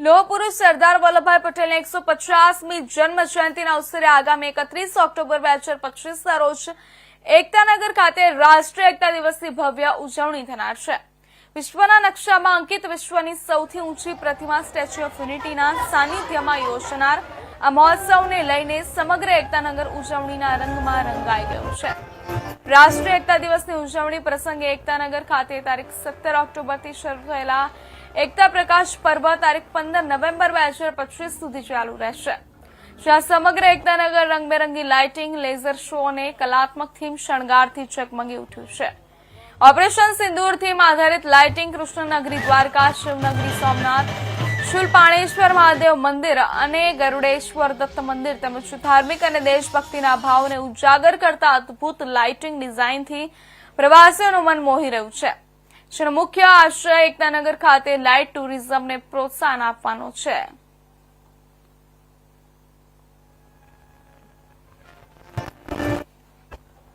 લોહ પુરુષ સરદાર વલ્લભભાઈ પટેલની એકસો પચાસમી જન્મ જયંતિના અવસરે આગામી એકત્રીસ ઓક્ટોબર બે હજાર પચીસના રોજ એકતાનગર ખાતે રાષ્ટ્રીય એકતા દિવસની ભવ્ય ઉજવણી થનાર છે. વિશ્વના નકશામાં અંકિત વિશ્વની સૌથી ઊંચી પ્રતિમા સ્ટેચ્યુ ઓફ યુનિટીના સાનિધ્યમાં યોજનાર આ મહોત્સવને લઈને સમગ્ર એકતાનગર ઉજવણીના રંગમાં રંગાઈ ગયો છે. રાષ્ટ્રીય એકતા દિવસની ઉજવણી પ્રસંગે એકતાનગર ખાતે તારીખ સત્તર ઓક્ટોબરથી શરૂ થયેલા એકતા પ્રકાશ પર્વ તારીખ પંદર નવેમ્બર બે હજાર પચીસ સુધી ચાલુ રહેશે. જ્યાં સમગ્ર એકતાનગર રંગબેરંગી લાઇટિંગ લેઝર શો અને કલાત્મક થીમ શણગારથી ચકમગી ઉઠ્યું છે. ઓપરેશન સિંદૂર થીમ આધારિત લાઇટિંગ કૃષ્ણનગરી દ્વારકા, શિવનગરી સોમનાથ શુલપાણેશ્વર મહાદેવ મંદિર અને ગરુડેશ્વર દત્ત મંદિર તેમજ ધાર્મિક અને દેશભક્તિના ભાવને ઉજાગર કરતા અદ્ભુત લાઇટિંગ ડિઝાઇનથી પ્રવાસીઓનું મન મોહી રહ્યું છે. જેનો મુખ્ય આશય એકતાનગર ખાતે લાઇટ ટુરિઝમને પ્રોત્સાહન આપવાનો છે.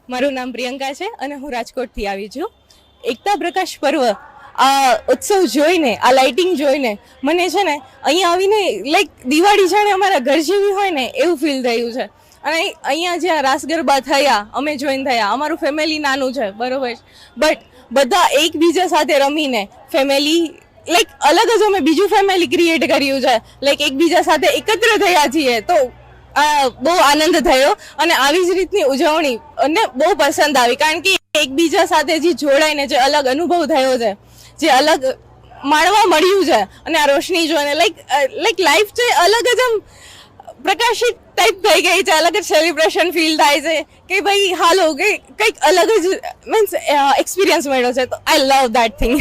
મારું નામ પ્રિયંકા છે અને હું રાજકોટથી આવી છું. એકતા પ્રકાશ પર્વ, આ ઉત્સવ જોઈને, આ લાઇટિંગ જોઈને મને છે ને અહીંયા આવીને લાઈક દિવાળી જાણે અમારા ઘર જેવી હોય ને એવું ફીલ થયું છે. અને અહીંયા જ્યાં રાસ ગરબા થયા, અમે જોઈન થયા, અમારું ફેમિલી નાનું છે, બરોબર. બટ બધા એકબીજા સાથે રમીને ફેમિલી લાઈક અલગ જ અમે બીજું ફેમિલી ક્રિએટ કર્યું છે. લાઈક એકબીજા સાથે એકત્ર થયા છીએ. તો બહુ આનંદ થયો અને આવી જ રીતની ઉજવણી અને બહુ પસંદ આવી. કારણ કે એકબીજા સાથે જે જોડાઈને જે અલગ અનુભવ થયો છે, જે અલગ માણવા મળ્યું છે અને આ રોશની જોઈને લાઈક લાઈક લાઈફ છે અલગ જ આમ પ્રકાશિત ટાઈપ થઈ ગઈ છે, અલગ જ સેલિબ્રેશન ફીલ થાય છે કે ભાઈ, હાલો, કે કંઈક અલગ જ મીન્સ એક્સપિરિયન્સ મળ્યો છે. તો આઈ લવ દેટ થિંગ